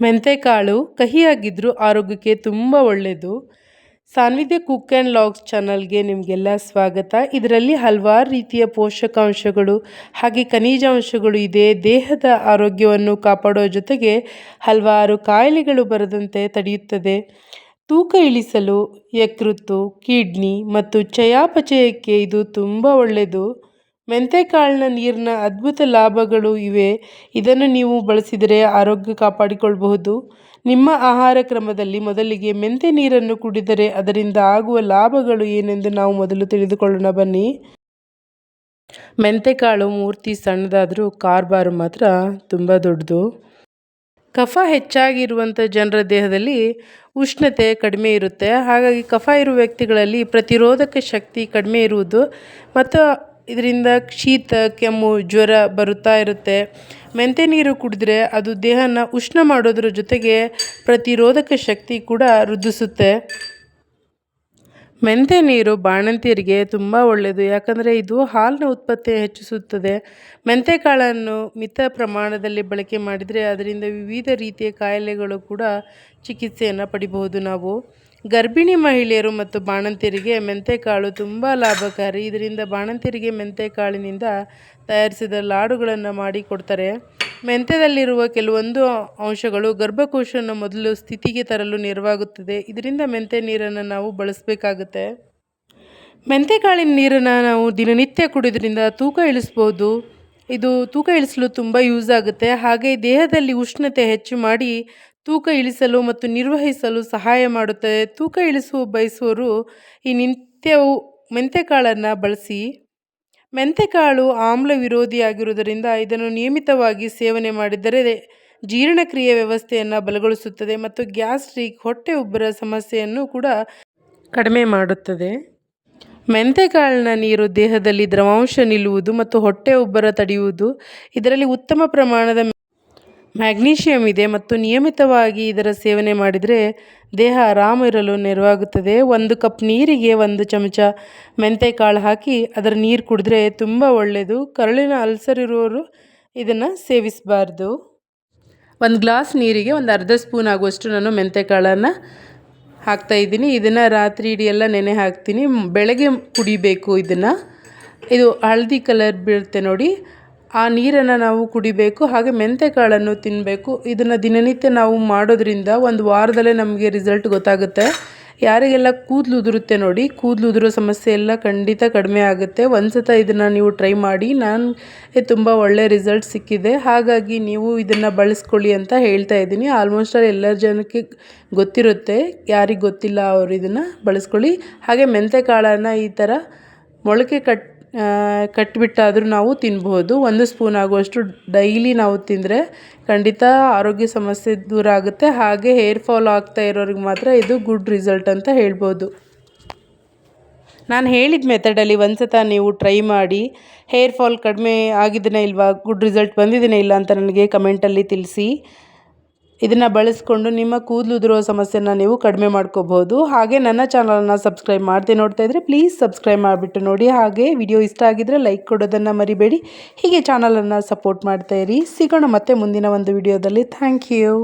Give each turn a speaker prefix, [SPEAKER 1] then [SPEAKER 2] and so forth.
[SPEAKER 1] ಮೆಂತೆಕಾಳು ಕಹಿಯಾಗಿದ್ದರೂ ಆರೋಗ್ಯಕ್ಕೆ ತುಂಬ ಒಳ್ಳೆಯದು ಸಾನ್ವಿಧ್ಯ ಕುಕ್ ಆ್ಯಂಡ್ ಲಾಗ್ಸ್ ಚಾನಲ್ಗೆ ನಿಮಗೆಲ್ಲ ಸ್ವಾಗತ. ಇದರಲ್ಲಿ ಹಲವಾರು ರೀತಿಯ ಪೋಷಕಾಂಶಗಳು ಹಾಗೆ ಖನಿಜಾಂಶಗಳು ಇದೆ. ದೇಹದ ಆರೋಗ್ಯವನ್ನು ಕಾಪಾಡೋ ಜೊತೆಗೆ ಹಲವಾರು ಕಾಯಿಲೆಗಳು ಬರದಂತೆ ತಡೆಯುತ್ತದೆ. ತೂಕ ಇಳಿಸಲು, ಯಕೃತ್ತು, ಕಿಡ್ನಿ ಮತ್ತು ಚಯಾಪಚಯಕ್ಕೆ ಇದು ತುಂಬ ಒಳ್ಳೆಯದು ಮೆಂತೆಕಾಳಿನ ನೀರಿನ ಅದ್ಭುತ ಲಾಭಗಳು ಇವೆ. ಇದನ್ನು ನೀವು ಬಳಸಿದರೆ ಆರೋಗ್ಯ ಕಾಪಾಡಿಕೊಳ್ಳಬಹುದು ನಿಮ್ಮ ಆಹಾರ ಕ್ರಮದಲ್ಲಿ ಮೊದಲಿಗೆ ಮೆಂತೆ ನೀರನ್ನು ಕುಡಿದರೆ ಅದರಿಂದ ಆಗುವ ಲಾಭಗಳು ಏನೆಂದು ನಾವು ಮೊದಲು ತಿಳಿದುಕೊಳ್ಳೋಣ. ಬನ್ನಿ. ಮೆಂತೆಕಾಳು ಮೂರ್ತಿ ಸಣ್ಣದಾದರೂ ಕಾರ್ಬಾರು ಮಾತ್ರ ತುಂಬ ದೊಡ್ಡದು. ಕಫ ಹೆಚ್ಚಾಗಿರುವಂಥ ಜನರ ದೇಹದಲ್ಲಿ ಉಷ್ಣತೆ ಕಡಿಮೆ ಇರುತ್ತೆ. ಹಾಗಾಗಿ ಕಫ ಇರುವ ವ್ಯಕ್ತಿಗಳಲ್ಲಿ ಪ್ರತಿರೋಧಕ ಶಕ್ತಿ ಕಡಿಮೆ ಇರುವುದು ಮತ್ತು ಇದರಿಂದ ಶೀತ, ಕೆಮ್ಮು, ಜ್ವರ ಬರುತ್ತಾ ಇರುತ್ತೆ. ಮೆಂತ್ಯ ನೀರು ಕುಡಿದ್ರೆ ಅದು ದೇಹನ ಉಷ್ಣ ಮಾಡೋದ್ರ ಜೊತೆಗೆ ಪ್ರತಿರೋಧಕ ಶಕ್ತಿ ಕೂಡ ವೃದ್ಧಿಸುತ್ತೆ. ಮೆಂತೆ ನೀರು ಬಾಣಂತಿಯರಿಗೆ ತುಂಬ ಒಳ್ಳೆಯದು ಯಾಕಂದರೆ ಇದು ಹಾಲಿನ ಉತ್ಪತ್ತಿ ಹೆಚ್ಚಿಸುತ್ತದೆ. ಮೆಂತೆಕಾಳನ್ನು ಮಿತ ಪ್ರಮಾಣದಲ್ಲಿ ಬಳಕೆ ಮಾಡಿದರೆ ಅದರಿಂದ ವಿವಿಧ ರೀತಿಯ ಕಾಯಿಲೆಗಳು ಕೂಡ ಚಿಕಿತ್ಸೆಯನ್ನು ಪಡಿಬಹುದು ನಾವು. ಗರ್ಭಿಣಿ ಮಹಿಳೆಯರು ಮತ್ತು ಬಾಣಂತಿಯರಿಗೆ ಮೆಂತೆಕಾಳು ತುಂಬ ಲಾಭಕಾರಿ. ಇದರಿಂದ ಬಾಣಂತಿಯರಿಗೆ ಮೆಂತೆಕಾಳಿನಿಂದ ತಯಾರಿಸಿದ ಲಾಡುಗಳನ್ನು ಮಾಡಿ ಕೊಡ್ತಾರೆ. ಮೆಂತ್ಯದಲ್ಲಿರುವ ಕೆಲವೊಂದು ಅಂಶಗಳು ಗರ್ಭಕೋಶವನ್ನು ಮೊದಲು ಸ್ಥಿತಿಗೆ ತರಲು ನೆರವಾಗುತ್ತದೆ. ಇದರಿಂದ ಮೆಂತ್ಯ ನೀರನ್ನು ನಾವು ಬಳಸಬೇಕಾಗುತ್ತೆ. ಮೆಂತೆಕಾಳಿನ ನೀರನ್ನು ನಾವು ದಿನನಿತ್ಯ ಕುಡಿಯೋದ್ರಿಂದ ತೂಕ ಇಳಿಸ್ಬೋದು. ಇದು ತೂಕ ಇಳಿಸಲು ತುಂಬ ಯೂಸ್ ಆಗುತ್ತೆ. ಹಾಗೆ ದೇಹದಲ್ಲಿ ಉಷ್ಣತೆ ಹೆಚ್ಚು ಮಾಡಿ ತೂಕ ಇಳಿಸಲು ಮತ್ತು ನಿರ್ವಹಿಸಲು ಸಹಾಯ ಮಾಡುತ್ತದೆ ತೂಕ ಇಳಿಸುವ ಬಯಸುವರು ಈ ನಿತ್ಯವು ಮೆಂತೆಕಾಳನ್ನು ಬಳಸಿ. ಮೆಂತೆಕಾಳು ಆಮ್ಲ ವಿರೋಧಿಯಾಗಿರುವುದರಿಂದ ಇದನ್ನು ನಿಯಮಿತವಾಗಿ ಸೇವನೆ ಮಾಡಿದರೆ ಜೀರ್ಣಕ್ರಿಯೆ ವ್ಯವಸ್ಥೆಯನ್ನು ಬಲಗೊಳಿಸುತ್ತದೆ ಮತ್ತು ಗ್ಯಾಸ್ಟ್ರಿಕ್ ಹೊಟ್ಟೆ ಉಬ್ಬರ ಸಮಸ್ಯೆಯನ್ನು ಕೂಡ ಕಡಿಮೆ ಮಾಡುತ್ತದೆ. ಮೆಂತೆಕಾಳಿನ ನೀರು ದೇಹದಲ್ಲಿ ದ್ರವಾಂಶ ನಿಲ್ಲುವುದು ಮತ್ತು ಹೊಟ್ಟೆ ಉಬ್ಬರ ತಡೆಯುವುದು ಇದರಲ್ಲಿ ಉತ್ತಮ ಪ್ರಮಾಣದ ಮ್ಯಾಗ್ನೀಷಿಯಮ್ ಇದೆ ಮತ್ತು ನಿಯಮಿತವಾಗಿ ಇದರ ಸೇವನೆ ಮಾಡಿದರೆ ದೇಹ ಆರಾಮ ಇರಲು ನೆರವಾಗುತ್ತದೆ. ಒಂದು ಕಪ್ ನೀರಿಗೆ ಒಂದು ಚಮಚ ಮೆಂತೆಕಾಳು ಹಾಕಿ ಅದರ ನೀರು ಕುಡಿದ್ರೆ ತುಂಬ ಒಳ್ಳೆಯದು. ಕರಳಿನ ಅಲ್ಸರ್ ಇರುವವರು ಇದನ್ನು ಸೇವಿಸಬಾರ್ದು. ಒಂದು ಗ್ಲಾಸ್ ನೀರಿಗೆ ಒಂದು ಅರ್ಧ ಸ್ಪೂನ್ ಆಗುವಷ್ಟು ನಾನು ಮೆಂತೆಕಾಳನ್ನು ಹಾಕ್ತಾಯಿದ್ದೀನಿ ಇದನ್ನು ರಾತ್ರಿ ಇಡೀ ಎಲ್ಲ ನೆನೆ ಹಾಕ್ತೀನಿ. ಬೆಳಗ್ಗೆ ಕುಡಿಬೇಕು ಇದನ್ನು. ಇದು ಹಳದಿ ಕಲರ್ ಬೀಳುತ್ತೆ ನೋಡಿ. ಆ ನೀರನ್ನು ನಾವು ಕುಡಿಬೇಕು, ಹಾಗೆ ಮೆಂತೆಕಾಳನ್ನು ತಿನ್ನಬೇಕು ಇದನ್ನು ದಿನನಿತ್ಯ ನಾವು ಮಾಡೋದ್ರಿಂದ ಒಂದು ವಾರದಲ್ಲೇ ನಮಗೆ ರಿಸಲ್ಟ್ ಗೊತ್ತಾಗುತ್ತೆ. ಯಾರಿಗೆಲ್ಲ ಕೂದಲು ಉದುರುತ್ತೆ ನೋಡಿ, ಕೂದಲು ಉದುರೋ ಸಮಸ್ಯೆ ಎಲ್ಲ ಖಂಡಿತ ಕಡಿಮೆ ಆಗುತ್ತೆ. ಒಂದು ಸತ ಇದನ್ನು ನೀವು ಟ್ರೈ ಮಾಡಿ, ನಾನು ತುಂಬ ಒಳ್ಳೆ ರಿಸಲ್ಟ್ ಸಿಕ್ಕಿದೆ. ಹಾಗಾಗಿ ನೀವು ಇದನ್ನು ಬಳಸ್ಕೊಳ್ಳಿ ಅಂತ ಹೇಳ್ತಾ ಇದ್ದೀನಿ. ಆಲ್ಮೋಸ್ಟ್ ಆಲ್ ಎಲ್ಲ ಜನಕ್ಕೆ ಗೊತ್ತಿರುತ್ತೆ, ಯಾರಿಗೆ ಗೊತ್ತಿಲ್ಲ ಅವರು ಇದನ್ನು ಬಳಸ್ಕೊಳ್ಳಿ. ಹಾಗೆ ಮೆಂತೆಕಾಳನ್ನು ಈ ಥರ ಮೊಳಕೆ ಕಟ್ ಕಟ್ಟಿಬಿಟ್ಟಾದರೂ ನಾವು ತಿನ್ಬೋದು. ಒಂದು ಸ್ಪೂನ್ ಆಗುವಷ್ಟು ಡೈಲಿ ನಾವು ತಿಂದರೆ ಖಂಡಿತ ಆರೋಗ್ಯ ಸಮಸ್ಯೆ ದೂರ ಆಗುತ್ತೆ. ಹಾಗೆ ಹೇರ್ ಫಾಲ್ ಆಗ್ತಾ ಇರೋರಿಗೆ ಮಾತ್ರ ಇದು ಗುಡ್ ರಿಸಲ್ಟ್ ಅಂತ ಹೇಳ್ಬೋದು. ನಾನು ಹೇಳಿದ ಮೆಥಡಲ್ಲಿ ಒಂದು ಸತ ನೀವು ಟ್ರೈ ಮಾಡಿ. ಹೇರ್ ಫಾಲ್ ಕಡಿಮೆ ಆಗಿದ್ದೇನೆ ಇಲ್ವಾ? ಗುಡ್ ರಿಸಲ್ಟ್ ಬಂದಿದ್ದೇನೆ ಇಲ್ಲ ಅಂತ ನನಗೆ ಕಮೆಂಟಲ್ಲಿ ತಿಳಿಸಿ. ಇದನ್ನು ಬಳಸ್ಕೊಂಡು ನಿಮ್ಮ ಕೂದಲು ಉದುರುವ ಸಮಸ್ಯೆನ ನೀವು ಕಡಿಮೆ ಮಾಡ್ಕೋಬಹುದು. ಹಾಗೆ ನನ್ನ ಚಾನಲನ್ನು ಸಬ್ಸ್ಕ್ರೈಬ್ ಮಾಡದೆ ನೋಡ್ತಾ ಇದ್ದರೆ ಪ್ಲೀಸ್ ಸಬ್ಸ್ಕ್ರೈಬ್ ಮಾಡಿಬಿಟ್ಟು ನೋಡಿ. ಹಾಗೆ ವಿಡಿಯೋ ಇಷ್ಟ ಆಗಿದ್ದರೆ ಲೈಕ್ ಕೊಡೋದನ್ನು ಮರಿಬೇಡಿ. ಹೀಗೆ ಚಾನಲನ್ನು ಸಪೋರ್ಟ್ ಮಾಡ್ತಾ ಇರಿ. ಸಿಗೋಣ ಮತ್ತೆ ಮುಂದಿನ ಒಂದು ವಿಡಿಯೋದಲ್ಲಿ ಥ್ಯಾಂಕ್ ಯು